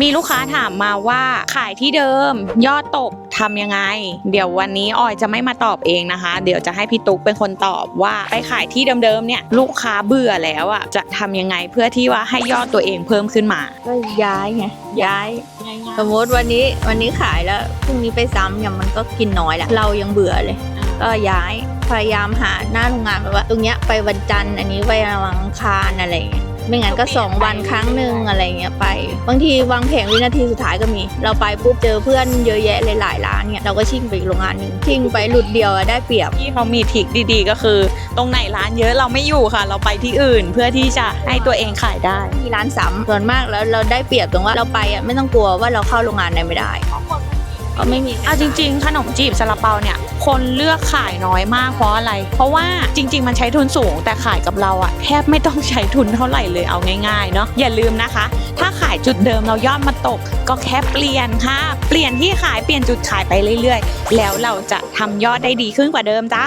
มีลูกค้าถามมาว่าขายที่เดิมยอดตกทำยังไง เดี๋ยววันนี้ออยจะไม่มาตอบเองนะคะ เดี๋ยวจะให้พี่ตุ๊กเป็นคนตอบว่าไปขายที่เดิมๆเนี่ยลูกค้าเบื่อแล้วอะจะทำยังไงเพื่อที่ว่าให้ยอดตัวเองเพิ่มขึ้นมา ก็ย้ายไงย้าย สมมติวันนี้วันนี้ขายแล้วพรุ่งนี้ไปซ้ำอย่างมันก็กินน้อยแหละเรายังเบื่อเลย ก็ย้ายพยายามหาหน้าโรงงานแบบว่า ตรงเนี้ยไปวันจันทร์อันนี้ไปวันอังคารอะไรอย่างเงี้ย ไม่งั้นก็สองวันครั้งหนึ่งอะไรเงี้ยไป บางทีวางแผงวินาทีสุดท้ายก็มี เราไปปุ๊บเจอเพื่อนเยอะแยะหลายๆร้านเนี่ยเราก็ชิ่งไปอีกโรงงานหนึ่งชิ่งไปหลุดเดียวอะได้เปรียบ ที่เขามีทริกดีๆ ก็คือ ตรงไหนร้านเยอะเราไม่อยู่ค่ะ เราไปที่อื่นเพื่อที่จะให้ตัวเองขายได้มีร้านซ้ำส่วนมากแล้วเราได้เปรียบตรงว่าเราไปอะไม่ต้องกลัวว่าเราเข้าโรงงานไหนไม่ได้ก็ไม่มีเอาจริง ๆ ขนมจีบซาลาเปาเนี่ย คนเลือกขายน้อยมากเพราะอะไร เพราะว่าจริง ๆ มันใช้ทุนสูง แต่ขายกับเราอะแทบไม่ต้องใช้ทุนเท่าไหร่เลยเอาง่ายๆเนาะอย่าลืมนะคะ ถ้าขายจุดเดิมเรายอดมาตก ก็แค่เปลี่ยนค่ะ เปลี่ยนที่ขายเปลี่ยนจุดขายไปเรื่อยๆ แล้วเราจะทำยอดได้ดีขึ้นกว่าเดิมจ้า